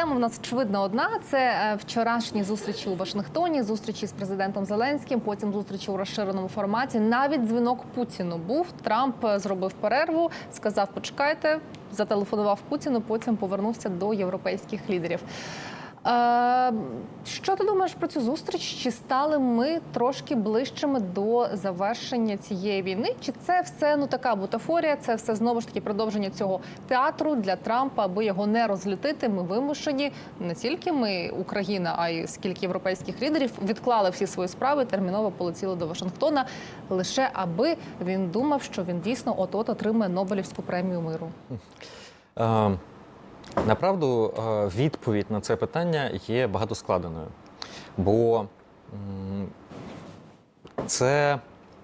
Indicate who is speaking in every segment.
Speaker 1: тема в нас очевидно одна. Це е, вчорашні зустрічі у Вашингтоні, зустрічі з президентом Зеленським, потім зустрічі у розширеному форматі. Навіть дзвінок Путіну був. Трамп е, зробив перерву, сказав: почекайте, зателефонував Путіну. Потім повернувся до європейських лідерів. Е, що ти думаєш про цю зустріч? Чи стали ми трошки ближчими до завершення цієї війни? Чи це все ну така бутафорія? Це все знову ж таки продовження цього театру для Трампа, аби його не розлютити? Ми вимушені не тільки ми, Україна, а й скільки європейських лідерів відклали всі свої справи, терміново полетіли до Вашингтона, лише аби він думав, що він дійсно от от отримає Нобелівську премію миру.
Speaker 2: Е, Направду, е, відповідь на це питання є багатоскладеною, бо це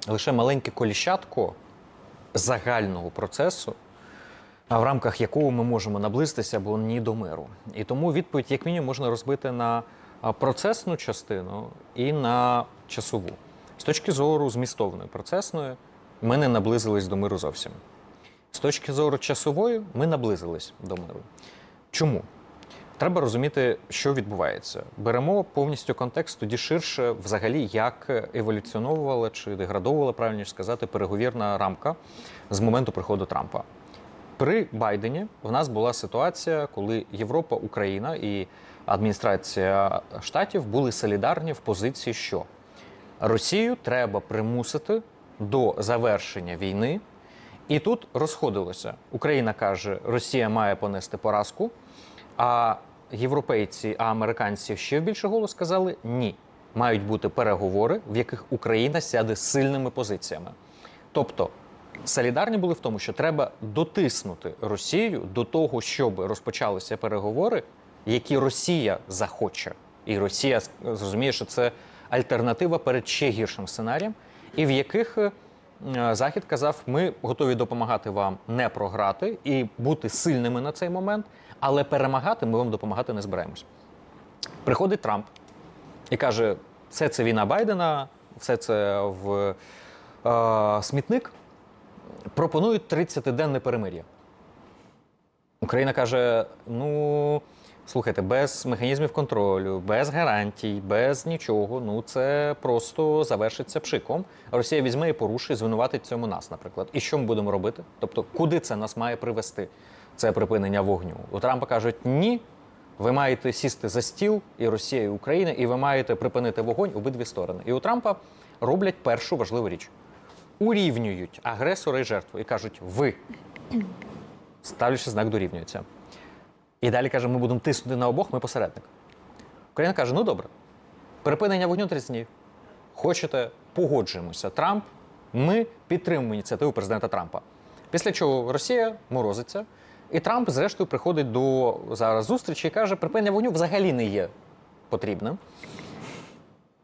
Speaker 2: лише маленьке коліщатко загального процесу, в рамках якого ми можемо наблизитися або ні до миру. І тому відповідь, як мінімум, можна розбити на процесну частину і на часову. З точки зору змістовної процесної, ми не наблизились до миру зовсім. З точки зору часової, ми наблизились до миру. Чому? Треба розуміти, що відбувається. Беремо повністю контекст тоді ширше, взагалі, як еволюціонувала чи деградовувала, правильніше сказати, переговірна рамка з моменту приходу Трампа. При Байдені в нас була ситуація, коли Європа, Україна і адміністрація штатів були солідарні в позиції, що Росію треба примусити до завершення війни. І тут розходилося. Україна каже, Росія має понести поразку. А європейці, а американці ще в більше голос сказали ні. Мають бути переговори, в яких Україна сяде сильними позиціями. Тобто солідарні були в тому, що треба дотиснути Росію до того, щоб розпочалися переговори, які Росія захоче. І Росія зрозуміє, що це альтернатива перед ще гіршим сценарієм, і в яких е, Захід казав, ми готові допомагати вам не програти і бути сильними на цей момент, але перемагати ми вам допомагати не збираємось. Приходить Трамп і каже: все це війна Байдена, все це в е, смітник. Пропонують 30-денне перемир'я. Україна каже: ну. Слухайте, без механізмів контролю, без гарантій, без нічого. Ну це просто завершиться пшиком. Росія візьме і порушить, звинуватить цьому нас, наприклад. І що ми будемо робити? Тобто, куди це нас має привести? Це припинення вогню. У Трампа кажуть, ні. Ви маєте сісти за стіл і Росія, і Україна, і ви маєте припинити вогонь обидві сторони. І у Трампа роблять першу важливу річ: урівнюють агресора і жертву і кажуть, ви ставлячи знак дорівнюється. І далі каже, ми будемо тиснути на обох, ми посередник. Україна каже: ну добре, припинення вогню 30 днів. Хочете, погоджуємося. Трамп, ми підтримуємо ініціативу президента Трампа. Після чого Росія морозиться, і Трамп, зрештою, приходить до зараз зустрічі і каже, припинення вогню взагалі не є потрібним.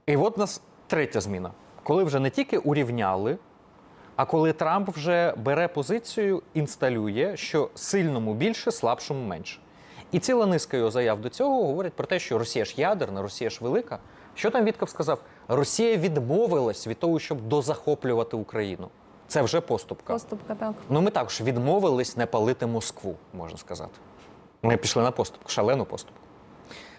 Speaker 2: І от у нас третя зміна. Коли вже не тільки урівняли, а коли Трамп вже бере позицію, інсталює, що сильному більше, слабшому менше. І ціла низка його заяв до цього говорять про те, що Росія ж ядерна, Росія ж велика. Що там Вітков сказав? Росія відмовилась від того, щоб дозахоплювати Україну. Це вже поступка.
Speaker 1: Поступка так.
Speaker 2: Ну ми також відмовились не палити Москву, можна сказати. Ми пішли на поступку, шалену поступку.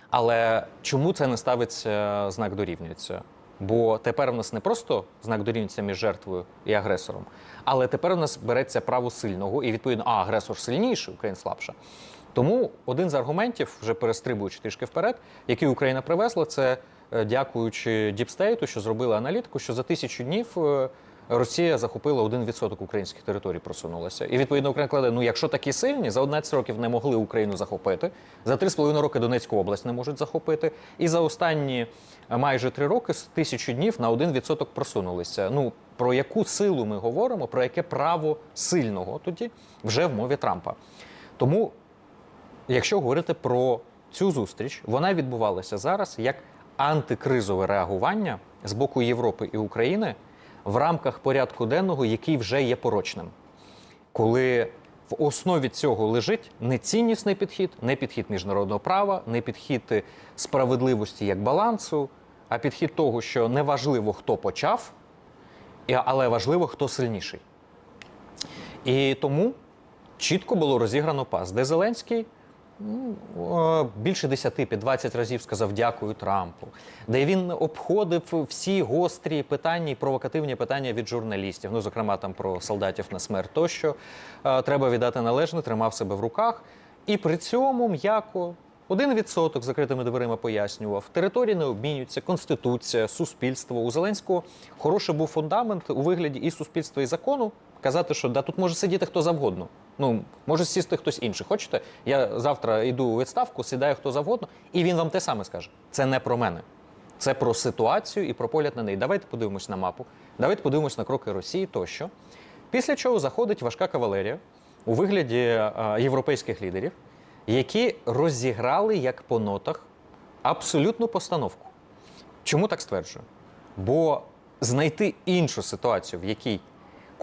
Speaker 2: Але чому це не ставиться знак дорівнюється? Бо тепер в нас не просто знак дорівнюється між жертвою і агресором, але тепер у нас береться право сильного, і відповідно, а агресор сильніший, Україна слабша. Тому один з аргументів, вже перестрибуючи трішки вперед, який Україна привезла, це е, дякуючи Діпстейту, що зробили аналітику, що за тисячу днів е, Росія захопила 1% українських територій, просунулася. І відповідно Україна кладе, ну якщо такі сильні, за 11 років не могли Україну захопити, за 3,5 роки Донецьку область не можуть захопити, і за останні е, майже 3 роки з тисячу днів на 1% просунулися. Ну про яку силу ми говоримо, про яке право сильного тоді вже в мові Трампа. Тому якщо говорити про цю зустріч, вона відбувалася зараз як антикризове реагування з боку Європи і України в рамках порядку денного, який вже є порочним. Коли в основі цього лежить не ціннісний підхід, не підхід міжнародного права, не підхід справедливості як балансу, а підхід того, що неважливо, хто почав, але важливо, хто сильніший. І тому чітко було розіграно пас, де Зеленський більше 10, під 20 разів сказав дякую Трампу, де він обходив всі гострі питання і провокативні питання від журналістів, ну зокрема там про солдатів на смерть тощо. Е, Треба віддати належне, тримав себе в руках. І при цьому м'яко один відсоток закритими дверима пояснював. Території не обмінюються, конституція, суспільство. У Зеленського хороший був фундамент у вигляді і суспільства, і закону. Казати, що да тут може сидіти хто завгодно. Ну може сісти хтось інший. Хочете? Я завтра йду у відставку, сідає хто завгодно, і він вам те саме скаже. Це не про мене. Це про ситуацію і про погляд на неї. Давайте подивимось на мапу, давайте подивимось на кроки Росії тощо. Після чого заходить важка кавалерія у вигляді е, європейських лідерів, які розіграли як по нотах абсолютну постановку. Чому так стверджую? Бо знайти іншу ситуацію, в якій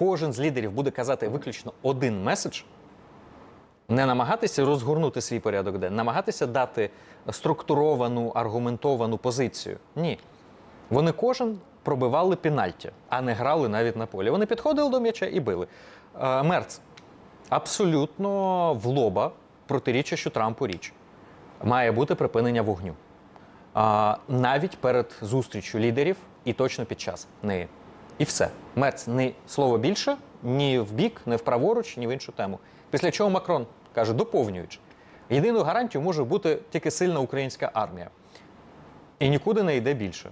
Speaker 2: кожен з лідерів буде казати виключно один меседж, не намагатися розгорнути свій порядок денний, намагатися дати структуровану, аргументовану позицію. Ні. Вони кожен пробивали пенальті, а не грали навіть на полі. Вони підходили до м'яча і били. Е, Мерц абсолютно в лоба протиріччя що Трампу річ. Має бути припинення вогню. Навіть перед зустрічю лідерів і точно під час неї. І все. Мерц ні слово більше, ні в бік, ні вправоруч, ні в іншу тему. Після чого Макрон каже, доповнюючи, єдиною гарантією може бути тільки сильна українська армія. І нікуди не йде більше.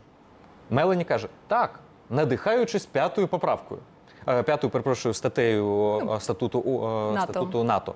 Speaker 2: Мелані каже: так, надихаючись п'ятою поправкою. Е, П'ятою, перепрошую, статтею е, статуту, е,
Speaker 1: НАТО.
Speaker 2: статуту НАТО.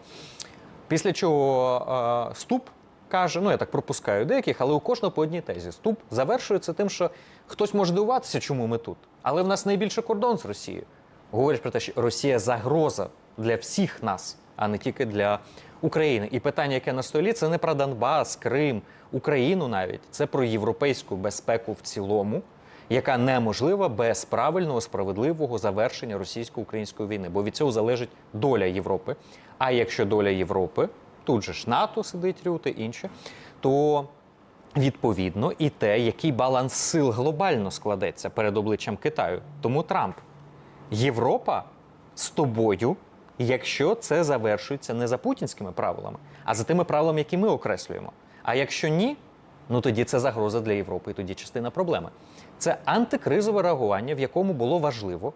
Speaker 2: Після чого ступ каже: ну я так пропускаю деяких, але у кожного по одній тезі. Ступ завершується тим, що хтось може дивуватися, чому ми тут. Але в нас найбільше кордон з Росією. Говорять про те, що Росія загроза для всіх нас, а не тільки для України. І питання, яке на столі, це не про Донбас, Крим, Україну навіть. Це про європейську безпеку в цілому, яка неможлива без правильного, справедливого завершення російсько-української війни. Бо від цього залежить доля Європи. А якщо доля Європи, тут же ж НАТО сидить Рюте, інше, то відповідно і те, який баланс сил глобально складеться перед обличчям Китаю. Тому Трамп, Європа з тобою, якщо це завершується не за путінськими правилами, а за тими правилами, які ми окреслюємо. А якщо ні, ну тоді це загроза для Європи, і тоді частина проблеми. Це антикризове реагування, в якому було важливо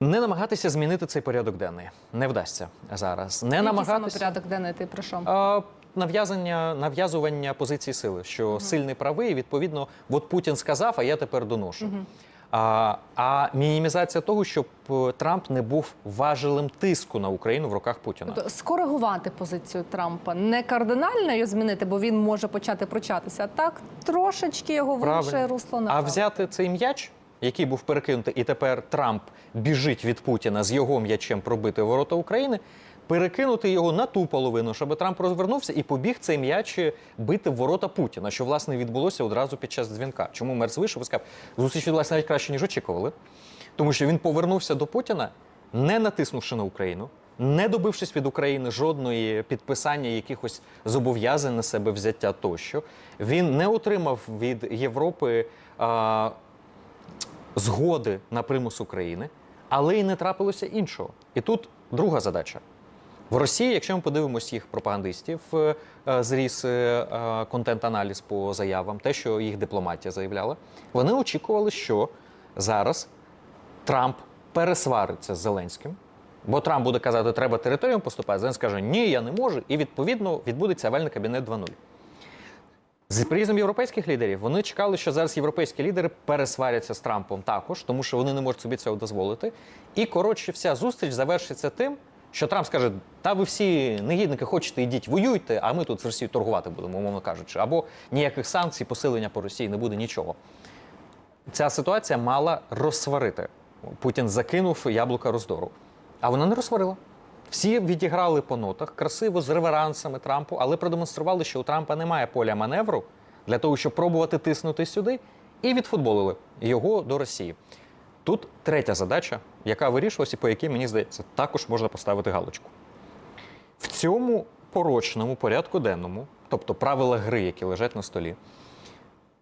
Speaker 2: не намагатися змінити цей порядок денний. Не вдасться зараз. Не
Speaker 1: Який саме
Speaker 2: намагатися
Speaker 1: порядок денний ти про що?
Speaker 2: а, нав'язання, нав'язування позиції сили, що сильний правий, і відповідно, от Путін сказав, а я тепер доношу. А, а мінімізація того, щоб е, Трамп не був важелем тиску на Україну в руках Путіна.
Speaker 1: Тобто скоригувати позицію Трампа, не кардинально її змінити, бо він може почати прочатися. А так трошечки його в інше русло
Speaker 2: А взяти цей м'яч, який був перекинутий, і тепер Трамп біжить від Путіна з його м'ячем пробити ворота України, перекинути його на ту половину, щоб Трамп розвернувся і побіг цей м'яч бити в ворота Путіна, що власне відбулося одразу під час дзвінка. Чому Мерц вийшов сказав, зустріч відбулася навіть краще, ніж очікували, тому що він повернувся до Путіна, не натиснувши на Україну. Не добившись від України жодної підписання якихось зобов'язань на себе взяття тощо, він не отримав від Європи а, згоди на примус України, але й не трапилося іншого. І тут друга задача. В Росії, якщо ми подивимось їх пропагандистів, е, е, зріс е, контент-аналіз по заявам, те, що їх дипломатія заявляла, вони очікували, що зараз Трамп пересвариться з Зеленським, бо Трамп буде казати, треба територіям поступати. Зеленський каже, ні, я не можу. І відповідно відбудеться авельний кабінет 2.0. З приїздом європейських лідерів вони чекали, що зараз європейські лідери пересваряться з Трампом також, тому що вони не можуть собі цього дозволити. І коротше, вся зустріч завершиться тим, що Трамп скаже: Та ви всі негідники хочете, йдіть, воюйте, а ми тут з Росією торгувати будемо, умовно кажучи. Або ніяких санкцій, посилення по Росії не буде нічого. Ця ситуація мала розсварити. Путін закинув яблука роздору. А вона не розсварила. Всі відіграли по нотах красиво з реверансами Трампу, але продемонстрували, що у Трампа немає поля маневру для того, щоб пробувати тиснути сюди, і відфутболили його до Росії. Тут третя задача, яка вирішувалася, і по якій, мені здається, також можна поставити галочку. В цьому порочному порядку денному, тобто правила гри, які лежать на столі,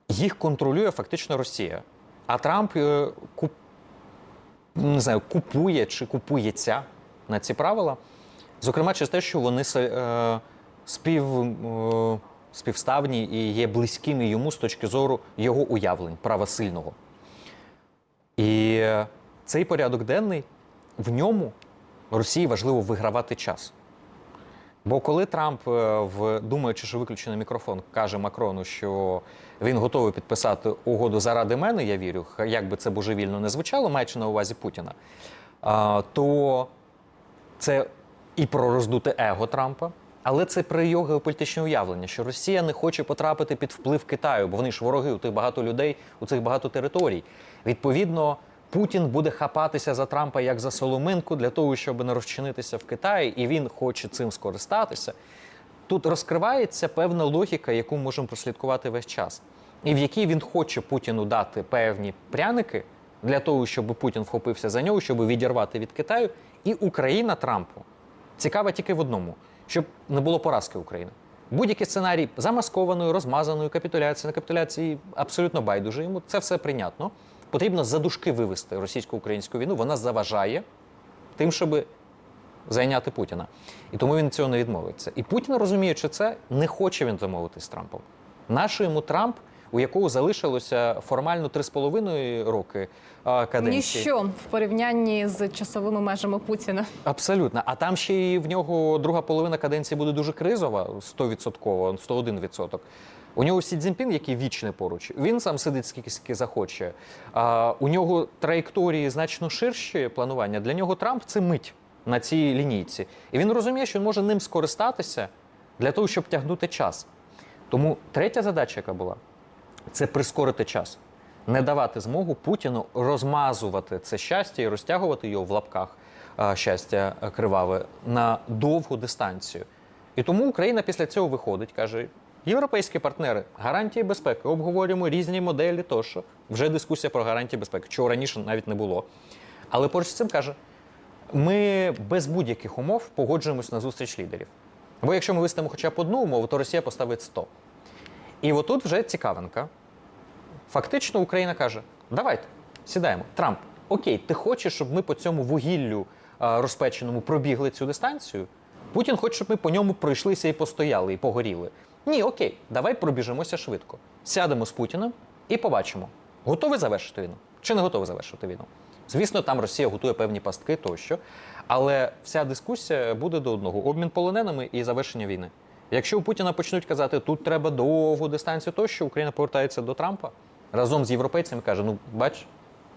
Speaker 2: їх контролює фактично Росія. А Трамп е, куп... не знаю, купує чи купується на ці правила, зокрема через те, що вони е, спів, е, співставні і є близькими йому з точки зору його уявлень, права сильного. І е, цей порядок денний в ньому Росії важливо вигравати час. Бо коли Трамп, думаючи, що виключений мікрофон, каже Макрону, що він готовий підписати угоду заради мене, я вірю, як би це божевільно не звучало, маючи на увазі Путіна, то це і про роздуте его Трампа, але це про його геополітичне уявлення, що Росія не хоче потрапити під вплив Китаю, бо вони ж вороги, у тих багато людей, у цих багато територій. Відповідно, Путін буде хапатися за Трампа як за соломинку для того, щоб не розчинитися в Китаї, і він хоче цим скористатися. Тут розкривається певна логіка, яку ми можемо прослідкувати весь час, і в якій він хоче Путіну дати певні пряники для того, щоб Путін вхопився за нього, щоб відірвати від Китаю, і Україна Трампу цікава тільки в одному: щоб не було поразки України. Будь-який сценарій замаскованої, розмазаної капітуляції, на капітуляції абсолютно байдуже йому. Це все прийнятно. Потрібно за дужки вивести російсько-українську війну. Вона заважає тим, щоб зайняти Путіна. І тому він цього не відмовиться. І Путін, розуміючи це, не хоче він домовитись з Трампом. Нащо йому Трамп, у якого залишилося формально 3,5 роки каденції?
Speaker 1: Ніщо в порівнянні з часовими межами Путіна.
Speaker 2: Абсолютно. А там ще й в нього друга половина каденції буде дуже кризова, 100%, 101%. У нього Сі Цзіньпін, який вічний поруч, він сам сидить скільки, скільки захоче. А, у нього траєкторії значно ширші планування. Для нього Трамп це мить на цій лінійці. І він розуміє, що він може ним скористатися для того, щоб тягнути час. Тому третя задача, яка була, це прискорити час, не давати змогу Путіну розмазувати це щастя і розтягувати його в лапках щастя криваве на довгу дистанцію. І тому Україна після цього виходить, каже: європейські партнери, гарантії безпеки, обговорюємо різні моделі, тощо вже дискусія про гарантії безпеки, чого раніше навіть не було. Але поруч з цим каже: ми без будь-яких умов погоджуємось на зустріч лідерів. Бо якщо ми виставимо хоча б одну умову, то Росія поставить 100. І отут вже цікавинка. Фактично Україна каже: давайте, сідаємо. Трамп, окей, ти хочеш, щоб ми по цьому вугіллю розпеченому пробігли цю дистанцію? Путін хоче, щоб ми по ньому пройшлися і постояли, і погоріли. Ні, окей, давай пробіжимося швидко. Сядемо з Путіним і побачимо, готовий завершити війну чи не готовий завершити війну. Звісно, там Росія готує певні пастки тощо, але вся дискусія буде до одного: обмін полоненими і завершення війни. Якщо у Путіна почнуть казати, тут треба довгу дистанцію, тощо Україна повертається до Трампа разом з європейцями каже: ну бач,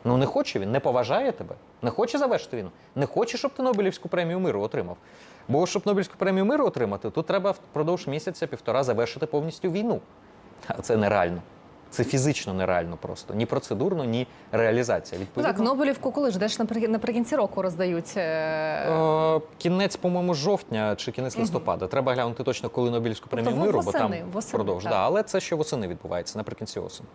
Speaker 2: ну не хоче він, не поважає тебе, не хоче завершити війну, не хоче, щоб ти Нобелівську премію миру отримав. Бо щоб Нобелівську премію миру отримати, то треба впродовж місяця-півтора завершити повністю війну. А це нереально. Це фізично нереально просто. Ні процедурно, ні реалізація.
Speaker 1: Ну
Speaker 2: Відповідно,
Speaker 1: так, Нобелівку коли ж десь наприкін- наприкінці року роздають. е,
Speaker 2: Е, Кінець, по-моєму, жовтня чи кінець листопада. Треба глянути точно, коли Нобелівську премію
Speaker 1: Тобто
Speaker 2: миру, бо там
Speaker 1: восени,
Speaker 2: продовж.
Speaker 1: так.
Speaker 2: Да, але це ще восени відбувається наприкінці осені.